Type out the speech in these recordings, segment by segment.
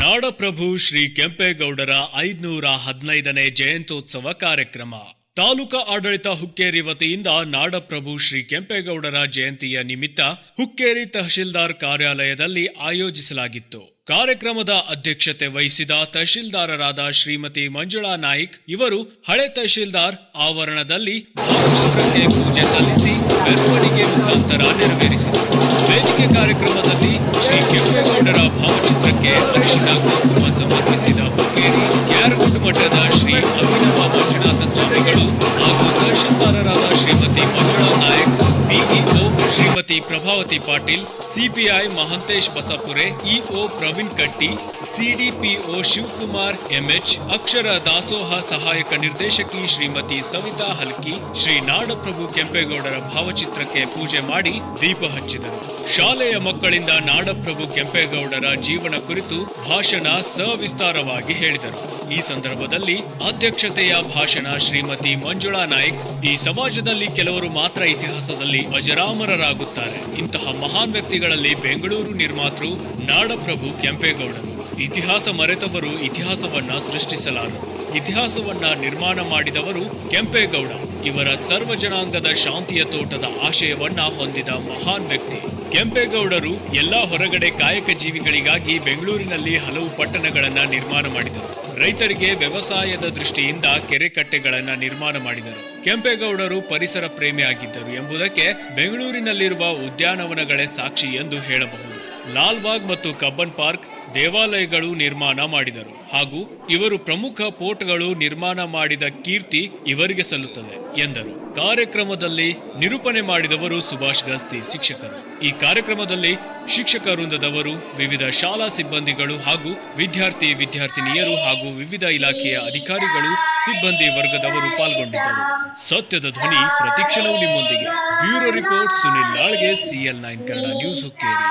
ನಾಡಪ್ರಭು ಶ್ರೀ ಕೆಂಪೇಗೌಡರ ಐದುನೂರ ಹದಿನೈದನೇ ಜಯಂತ್ಯೋತ್ಸವ ಕಾರ್ಯಕ್ರಮ. ತಾಲೂಕಾ ಆಡಳಿತ ಹುಕ್ಕೇರಿ ವತಿಯಿಂದ ನಾಡಪ್ರಭು ಶ್ರೀ ಕೆಂಪೇಗೌಡರ ಜಯಂತಿಯ ನಿಮಿತ್ತ ಹುಕ್ಕೇರಿ ತಹಶೀಲ್ದಾರ್ ಕಾರ್ಯಾಲಯದಲ್ಲಿ ಆಯೋಜಿಸಲಾಗಿತ್ತು. ಕಾರ್ಯಕ್ರಮದ ಅಧ್ಯಕ್ಷತೆ ವಹಿಸಿದ ತಹಶೀಲ್ದಾರರಾದ ಶ್ರೀಮತಿ ಮಂಜುಳಾ ನಾಯ್ಕ್. ಇವರು ಹಳೆ ತಹಶೀಲ್ದಾರ್ ಆವರಣದಲ್ಲಿ ಭಾವಚಿತ್ರಕ್ಕೆ ಪೂಜೆ ಸಲ್ಲಿಸಿ ಮೆರವಣಿಗೆ ಮುಖಾಂತರ ನೆರವೇರಿಸಿದರು. ವೇದಿಕೆ ಕಾರ್ಯಕ್ರಮದಲ್ಲಿ ಶ್ರೀ ಕೆಂಪೇಗೌಡರ ಭಾವಚಿತ್ರಕ್ಕೆ ಅರಿಶಿನ ಕುಂಕುಮ ಸಮರ್ಪಿಸಿದ ಹುಕ್ಕೇರಿ ಕ್ಯಾರಗುಡ್ ಮಠದ ಶ್ರೀ ಅಭಿನವ ಮಂಜುನಾಥ ಸ್ವಾಮಿಗಳು ಹಾಗೂ ತಹಶೀಲ್ದಾರರಾದ Shrimati Manjula Nayak BEO Shrimati Prabhavati Patil, CPI Mahantesh Basapure, EO Praveen Katti CDPO Shivakumar MH ಅಕ್ಷರ ದಾಸೋಹ ಸಹಾಯಕ ನಿರ್ದೇಶಕಿ ಶ್ರೀಮತಿ ಸವಿತಾ ಹಲ್ಕಿ ಶ್ರೀ ನಾಡಪ್ರಭು ಕೆಂಪೇಗೌಡರ ಭಾವಚಿತ್ರಕ್ಕೆ ಪೂಜೆ ಮಾಡಿ ದೀಪ ಹಚ್ಚಿದರು. ಶಾಲೆಯ ಮಕ್ಕಳಿಂದ ನಾಡಪ್ರಭು ಕೆಂಪೇಗೌಡರ ಜೀವನ ಕುರಿತು ಭಾಷಣ ಸವಿಸ್ತಾರವಾಗಿ ಹೇಳಿದರು. ಈ ಸಂದರ್ಭದಲ್ಲಿ ಅಧ್ಯಕ್ಷತೆಯ ಭಾಷಣ ಶ್ರೀಮತಿ ಮಂಜುಳಾ ನಾಯ್ಕ್, ಈ ಸಮಾಜದಲ್ಲಿ ಕೆಲವರು ಮಾತ್ರ ಇತಿಹಾಸದಲ್ಲಿ ಅಜರಾಮರರಾಗುತ್ತಾರೆ. ಇಂತಹ ಮಹಾನ್ ವ್ಯಕ್ತಿಗಳಲ್ಲಿ ಬೆಂಗಳೂರು ನಿರ್ಮಾತೃ ನಾಡಪ್ರಭು ಕೆಂಪೇಗೌಡರು. ಇತಿಹಾಸ ಮರೆತವರು ಇತಿಹಾಸವನ್ನ ಸೃಷ್ಟಿಸಲಾರರು. ಇತಿಹಾಸವನ್ನ ನಿರ್ಮಾಣ ಮಾಡಿದವರು ಕೆಂಪೇಗೌಡ. ಇವರ ಸರ್ವ ಜನಾಂಗದ ಶಾಂತಿಯ ತೋಟದ ಆಶಯವನ್ನ ಹೊಂದಿದ ಮಹಾನ್ ವ್ಯಕ್ತಿ. ಕೆಂಪೇಗೌಡರು ಎಲ್ಲಾ ಹೊರಗಡೆ ಕಾಯಕ ಜೀವಿಗಳಿಗಾಗಿ ಬೆಂಗಳೂರಿನಲ್ಲಿ ಹಲವು ಪಟ್ಟಣಗಳನ್ನ ನಿರ್ಮಾಣ ಮಾಡಿದರು. ರೈತರಿಗೆ ವ್ಯವಸಾಯದ ದೃಷ್ಟಿಯಿಂದ ಕೆರೆ ಕಟ್ಟೆಗಳನ್ನ ನಿರ್ಮಾಣ ಮಾಡಿದರು. ಕೆಂಪೇಗೌಡರು ಪರಿಸರ ಪ್ರೇಮಿಯಾಗಿದ್ದರು ಎಂಬುದಕ್ಕೆ ಬೆಂಗಳೂರಿನಲ್ಲಿರುವ ಉದ್ಯಾನವನಗಳೇ ಸಾಕ್ಷಿ ಎಂದು ಹೇಳಬಹುದು. ಲಾಲ್ಬಾಗ್ ಮತ್ತು ಕಬ್ಬನ್ ಪಾರ್ಕ್ ದೇವಾಲಯಗಳು ನಿರ್ಮಾಣ ಮಾಡಿದರು. ಹಾಗೂ ಇವರು ಪ್ರಮುಖ ಪೋರ್ಟ್ಗಳು ನಿರ್ಮಾಣ ಮಾಡಿದ ಕೀರ್ತಿ ಇವರಿಗೆ ಸಲ್ಲುತ್ತದೆ, ಎಂದರು. ಕಾರ್ಯಕ್ರಮದಲ್ಲಿ ನಿರೂಪಣೆ ಮಾಡಿದವರು ಸುಭಾಷ್ ಗಸ್ತಿ, ಶಿಕ್ಷಕರು. ಈ ಕಾರ್ಯಕ್ರಮದಲ್ಲಿ ಶಿಕ್ಷಕ ವೃಂದದವರು, ವಿವಿಧ ಶಾಲಾ ಸಿಬ್ಬಂದಿಗಳು ಹಾಗೂ ವಿದ್ಯಾರ್ಥಿ ವಿದ್ಯಾರ್ಥಿನಿಯರು ಹಾಗೂ ವಿವಿಧ ಇಲಾಖೆಯ ಅಧಿಕಾರಿಗಳು, ಸಿಬ್ಬಂದಿ ವರ್ಗದವರು ಪಾಲ್ಗೊಂಡಿದ್ದರು. ಸತ್ಯದ ಧ್ವನಿ ಪ್ರತಿಕ್ಷಣವು ನಿಮ್ಮೊಂದಿಗೆ. Bureau report Sunil ಲಾಳ್ಗೆ CL nine Kannada news Hukkeri.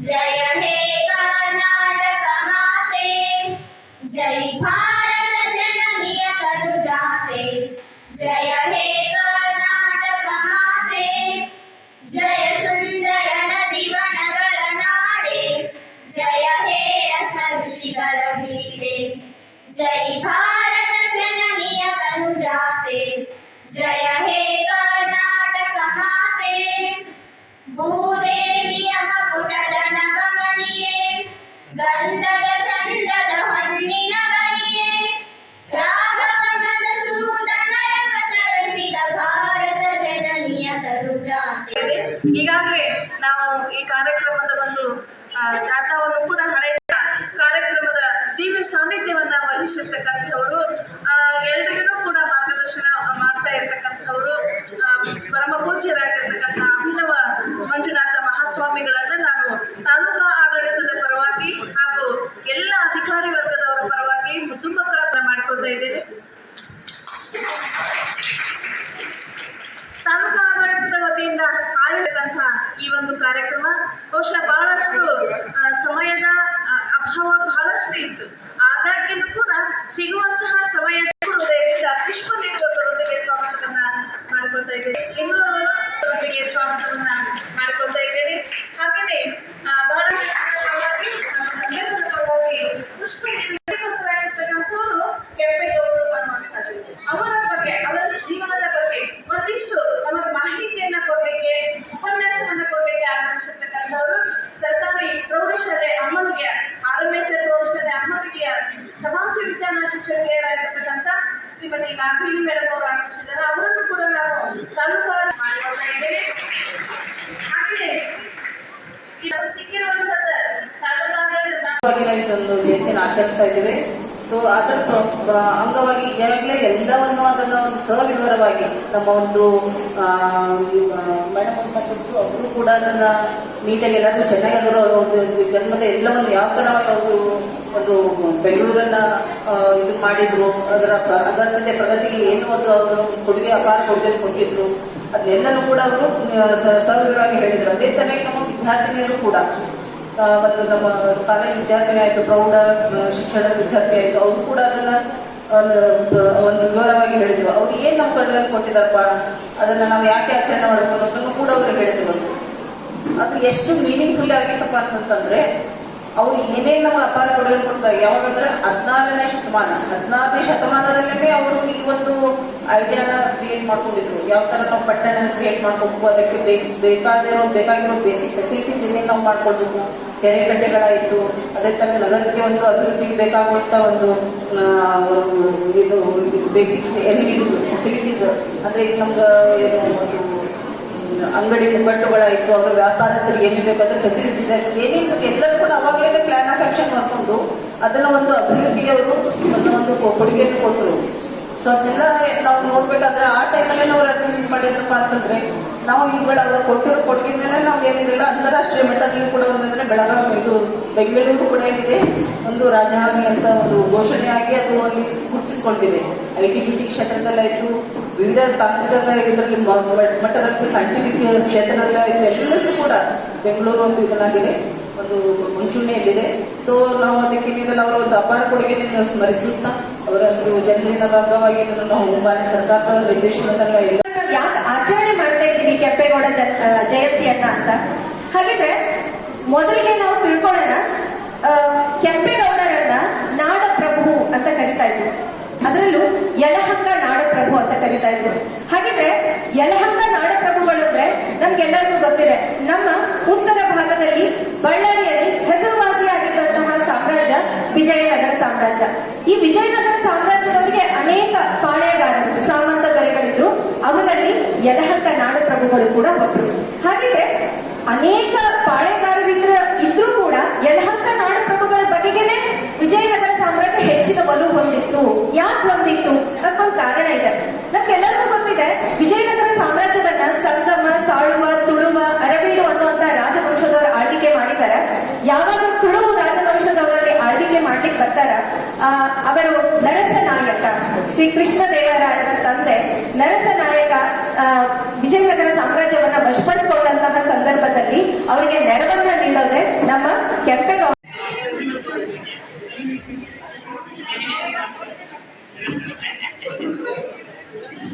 जय हे कर्नाटक माते। जय भारत ಈಗಾಗಲೇ ನಾವು ಈ ಕಾರ್ಯಕ್ರಮದ ಒಂದು ಜಾಥಾವನ್ನು ಕೂಡ ಹಳೆಯ ಕಾರ್ಯಕ್ರಮದ ದಿವ್ಯ ಸಾನ್ನಿಧ್ಯವನ್ನ ವಹಿಸಿರ್ತಕ್ಕಂಥವರು ಎಲ್ರಿಗೂ ಕೂಡ ಮಾರ್ಗದರ್ಶನ ಮಾಡ್ತಾ ಇರ್ತಕ್ಕಂಥವರು ಪರಮ ಪೂಜ್ಯರಾಗಿರ್ತಕ್ಕಂಥ ಅಭಿನವ ಮಂಜುನಾಥ ಮಹಾಸ್ವಾಮಿಗಳನ್ನ ನಾನು ತಾಲೂಕಾ ಆಡಳಿತದ ಪರವಾಗಿ ಹಾಗೂ ಎಲ್ಲ ಅಧಿಕಾರಿ ವರ್ಗದವರ ಪರವಾಗಿ ಮುದ್ದು ಮಕ್ಕಳ ಮಾಡಿಕೊಳ್ತಾ ಇದ್ದೇನೆ ತಾಲೂಕಾ ಆಡಳಿತದ ವತಿಯಿಂದ ಆಯೋಜಿಸಿದಂಥ ಈ ಒಂದು ಕಾರ್ಯಕ್ರಮ ಬಹುಶಃ ಬಹಳಷ್ಟು ಸಮಯದ ಅಭಾವ ಬಹಳಷ್ಟು ಇತ್ತು. ಆದಾಗ್ಯೂ ಕೂಡ ಸಿಗುವಂತಹ ಸಮಯ ಹೃದಯದಿಂದ ಪುಷ್ಪ ನೀಡುವುದರೊಂದಿಗೆ ಸ್ವಾಗತವನ್ನ ಮಾಡ್ಕೊಳ್ತಾ ಇದ್ದೇನೆ. ಇನ್ನೊಂದಿಗೆ ಸ್ವಾಗತವನ್ನ ಮಾಡ್ಕೊಳ್ತಾ ಇದ್ದೇನೆ. ಹಾಗೆಯೇ ಆ, ಬಹಳ ಪರವಾಗಿ ಪುಷ್ಪ ನಾಗವೇಣಿ ಮೇಡಮ್ ಅವರು ಅವರನ್ನು ಕೂಡ ನಾವು ತಾಲೂಕಾ ಮಾಡಿಕೊಳ್ತಾ ಇದ್ದೇವೆ. ಹಾಗೆಯೇ ಈ ನಮಗೆ ಸಿಕ್ಕಿರುವಂತದ್ದು ತಾಲೂಕಾ ಆಡಳಿತ ಅಂಗವಾಗಿ ನಾವು ಇದೊಂದು ಜಯಂತಿಯನ್ನು ಆಚರಿಸ್ತಾ ಇದ್ದೇವೆ. ಸೊ ಅದರ ಅಂಗವಾಗಿ ಈಗಾಗಲೇ ಎಲ್ಲವನ್ನು ಅದನ್ನು ಒಂದು ಸವಿವರವಾಗಿ ನಮ್ಮ ಒಂದು ಮೇಡಮ್ ಅಂತ ಕೊಟ್ಟು ಅವರು ಕೂಡ ಅದನ್ನ ನೀಟಾಗಿ ಎಲ್ಲರೂ ಚೆನ್ನಾಗಿ ಅದರ ಒಂದು ಜನ್ಮದ ಎಲ್ಲವನ್ನು ಯಾವ ತರ ಅವರು ಒಂದು ಬೆಂಗಳೂರನ್ನ ಇದು ಮಾಡಿದ್ರು, ಅದರ ಅಗತ್ಯತೆ ಪ್ರಗತಿಗೆ ಏನು ಒಂದು ಅವರು ಕೊಡುಗೆ, ಅಪಾರ ಕೊಡುಗೆ ಕೊಟ್ಟಿದ್ರು, ಅದನ್ನೆಲ್ಲನೂ ಕೂಡ ಅವರು ಸವಿವರವಾಗಿ ಹೇಳಿದ್ರು. ಅದೇ ತರ ನಮ್ಮ ವಿದ್ಯಾರ್ಥಿನಿಯರು ಕೂಡ ಮತ್ತು ನಮ್ಮ ಕಾಲೇಜ್ ವಿದ್ಯಾರ್ಥಿನಿ ಆಯಿತು, ಪ್ರೌಢ ಶಿಕ್ಷಣದ ವಿದ್ಯಾರ್ಥಿ ಆಯಿತು, ಅವರು ಕೂಡ ಅದನ್ನ ಒಂದು ವಿವರವಾಗಿ ಹೇಳಿದ್ರು. ಅವ್ರು ಏನು ನಮ್ಮ ಕಡೆ ಕೊಟ್ಟಿದಾರಪ್ಪ ಅದನ್ನ ನಾವು ಯಾಕೆ ಆಚರಣೆ ಮಾಡಬೇಕು ಅನ್ನೋದನ್ನು ಕೂಡ ಅವರು ಹೇಳಿದ್ರು. ಅದು ಎಷ್ಟು ಮೀನಿಂಗ್ಫುಲ್ ಆಗಿತ್ತಪ್ಪ ಅಂತಂತಂದ್ರೆ ಅವ್ರು ಏನೇನು ನಮ್ಗೆ ಅಪಾರ ಕೊಡುಗೆ ಕೊಡ್ತಾರೆ ಯಾವಾಗಂದ್ರೆ ಹದಿನಾರನೇ ಶತಮಾನ, ಹದಿನಾರನೇ ಶತಮಾನದಲ್ಲೇ ಅವರು ಈ ಒಂದು ಐಡಿಯಾನ ಕ್ರಿಯೇಟ್ ಮಾಡ್ಕೊಂಡಿದ್ರು. ಯಾವ ತರ ನಾವು ಪಟ್ಟಣ ಕ್ರಿಯೇಟ್ ಮಾಡ್ಕೋಬೇಕು, ಅದಕ್ಕೆ ಬೇಕಾಗಿರೋ ಬೇಕಾದಿರೋ, ಬೇಕಾಗಿರೋ ಬೇಸಿಕ್ ಫೆಸಿಲಿಟೀಸ್ ಏನೇನು ನಾವು ಮಾಡ್ಕೊಳ್ಬೇಕು. ಕೆರೆ ಕಟ್ಟೆಗಳಾಯ್ತು ಅದೇ ತರ ನಗರಕ್ಕೆ ಒಂದು ಅಭಿವೃದ್ಧಿಗೆ ಬೇಕಾಗುವಂತ ಒಂದು ಇದು ಬೇಸಿಕ್ ಎಲಿಟೀಸ್ ಫೆಸಿಲಿಟೀಸ್ ಅಂದ್ರೆ ಈಗ ನಮ್ಗೆ ಏನು ಅಂಗಡಿ ಮುಗ್ಗಟ್ಟುಗಳಾಯಿತು ಅವರ ವ್ಯಾಪಾರಸ್ಥರಿಗೆ ಏನೇನು ಬೇಕು ಫೆಸಿಲಿಟೀಸ್ ಆಯಿತು ಏನೇನು ಎಲ್ಲರೂ ಕೂಡ ಅವಾಗಲೇ ಪ್ಲಾನ್ ಆಫ್ ಆಕ್ಷನ್ ಮಾಡಿಕೊಂಡು ಅದನ್ನ ಒಂದು ಅಭಿವೃದ್ಧಿಗೆ ಅವರು ಒಂದು ಒಂದು ಕೊಡುಗೆಯನ್ನು ಕೊಟ್ಟರು. ಸೊ ಅದನ್ನೆಲ್ಲ ನಾವು ನೋಡ್ಬೇಕಾದ್ರೆ ಆ ಟೈಮಲ್ಲೇ ನಾವು ಅದನ್ನ ಇದು ಮಾಡಿದ್ರಪ್ಪ ಅಂತಂದ್ರೆ, ನಾವು ಇವುಗಳ ಅವರು ಕೊಟ್ಟಿರೋ ಕೊಡುಗೆಯಿಂದಲೇ ನಾವು ಏನಿದಿಲ್ಲ ಅಂತಾರಾಷ್ಟ್ರೀಯ ಮಟ್ಟದಲ್ಲಿ ಕೂಡ ಒಂದಂದ್ರೆ ಬೆಳಗಾವಿ, ಇದು ಬೆಂಗಳೂರು ಕೂಡ ಏನಿದೆ, ಒಂದು ರಾಜಧಾನಿ ಅಂತ ಒಂದು ಘೋಷಣೆಯಾಗಿ ಅದು ಅಲ್ಲಿ ಗುರುತಿಸ್ಕೊಂಡಿದೆ. ಐ ಟಿ ಬಿ ಟಿ ಕ್ಷೇತ್ರದಲ್ಲಾಯಿತು ವಿವಿಧ ತಾಂತ್ರಿಕ ಇದರಲ್ಲಿ ಮಟ್ಟದ ಸೈಂಟಿಫಿಕ್ ಕ್ಷೇತ್ರದಲ್ಲಾಯಿತು ಎಲ್ಲದಕ್ಕೂ ಕೂಡ ಬೆಂಗಳೂರು ಒಂದು ಇದನ್ನಾಗಿದೆ, ಒಂದು ಮುಂಚೂಣಿಯಲ್ಲಿದೆ. ಸೊ ನಾವು ಅದಕ್ಕೆ ನೀವೆಲ್ಲ ಅವರ ಒಂದು ಅಪಾರ ಕೊಡುಗೆಯನ್ನು ಸ್ಮರಿಸುತ್ತಾ, ಅವರ ಒಂದು ಜನ್ಮದಿನದ ಅಂಗವಾಗಿ ನಾವು ಮಾನ್ಯ ಸರ್ಕಾರದ ನಿರ್ದೇಶನದಲ್ಲ ಯಾಕೆ ಆಚರಣೆ ಮಾಡ್ತಾ ಇದ್ದೀವಿ ಕೆಂಪೇಗೌಡ ಜಯಂತಿಯನ್ನ ಅಂತ. ಹಾಗಿದ್ರೆ, ಮೊದಲಿಗೆ ನಾವು ತಿಳ್ಕೊಳ್ಳೋಣ ಕೆಂಪೇಗೌಡರನ್ನ ನಾಡ ಪ್ರಭು ಅಂತ ಕರಿತಾ ಇದ್ರು ಅದರಲ್ಲೂ ಯಲಹಂಕ ನಾಡಪ್ರಭು ಅಂತ ಕರೀತಾ ಇದ್ರು. ಹಾಗಿದ್ರೆ ಯಲಹಂಕ ನಾಡಪ್ರಭುಗಳು ಅಂದ್ರೆ ನಮ್ಗೆಲ್ಲರಿಗೂ ಗೊತ್ತಿದೆ, ನಮ್ಮ ಉತ್ತರ ಭಾಗದಲ್ಲಿ ಬಳ್ಳಾರಿಯಲ್ಲಿ ಹೆಸರುವಾಸಿಯಾಗಿದ್ದಂತಹ ಸಾಮ್ರಾಜ್ಯ ವಿಜಯನಗರ ಸಾಮ್ರಾಜ್ಯ. ಈ ವಿಜಯನಗರ ಸಾಮ್ರಾಜ್ಯದವರಿಗೆ ಅನೇಕ ಪಾಳೆಗಾರರು, ಸಾಮಂತ ದೊರೆಗಳಿದ್ರು ಅವರಲ್ಲಿ ಯಲಹಂಕ ನಾಡಪ್ರಭುಗಳು ಕೂಡ ಒಬ್ಬರು ಹಾಗಿದ್ರೆ ಅನೇಕ ಪಾಳೆಗಾರರಿದ್ರ ಇದ್ರೂ ಕೂಡ ಯಲಹಂಕ ನಾಡಪ್ರಭುಗಳ ಬಗೆಗೆನೆ ವಿಜಯನಗರ ಸಾಮ್ರಾಜ್ಯ ಹೆಚ್ಚಿನ ಒಲವು ಹೊಂದಿತ್ತು ಯಾಕೆ ಹೊಂದಿತ್ತು ಅದಕ್ಕೊಂದು ಕಾರಣ ಇದೆ. ನಮ್ಗೆಲ್ಲರಿಗೂ ಗೊತ್ತಿದೆ ವಿಜಯನಗರ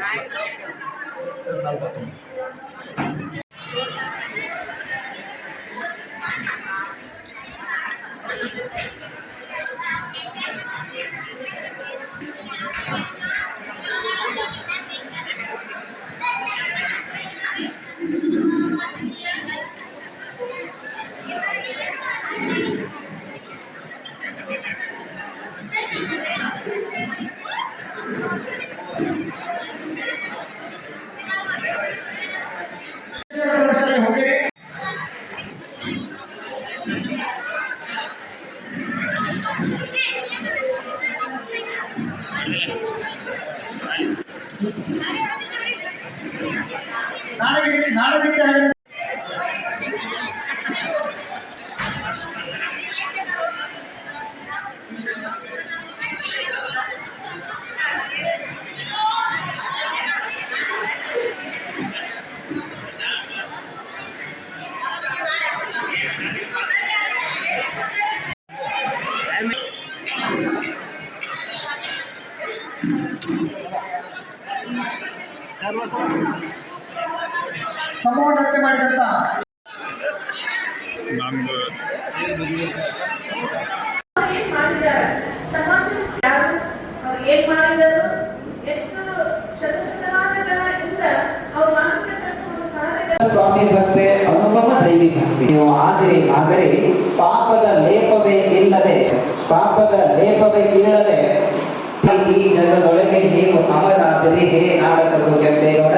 ನಾಡಗೀತೆ నాడవిద్య నాడవిద్య ಸಮೂಹ ನೃತ್ಯ ಮಾಡಿದಂತ ಯಾರು ಮಾಡಿದರು ಎಷ್ಟು ಶತಶತಮಾನಗಳಿಂದ ಸ್ವಾಮಿ. ಭಕ್ತೆ ಅನುಪಮ ದೈವಿ ನೀವು ಆದರೆ ಆದರೆ ಪಾಪದ ಲೇಪವೇ ಇಲ್ಲದೆ, ಪಾಪದ ಲೇಪವೇ ಇಲ್ಲದೆ ಜಗದೊಳಗೆ ನೀವು ಅಮರಾದಿರಿ ಹೇ ನಾಡಪ್ರಭು ಕೆಂಪೇಗೌಡ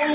I'm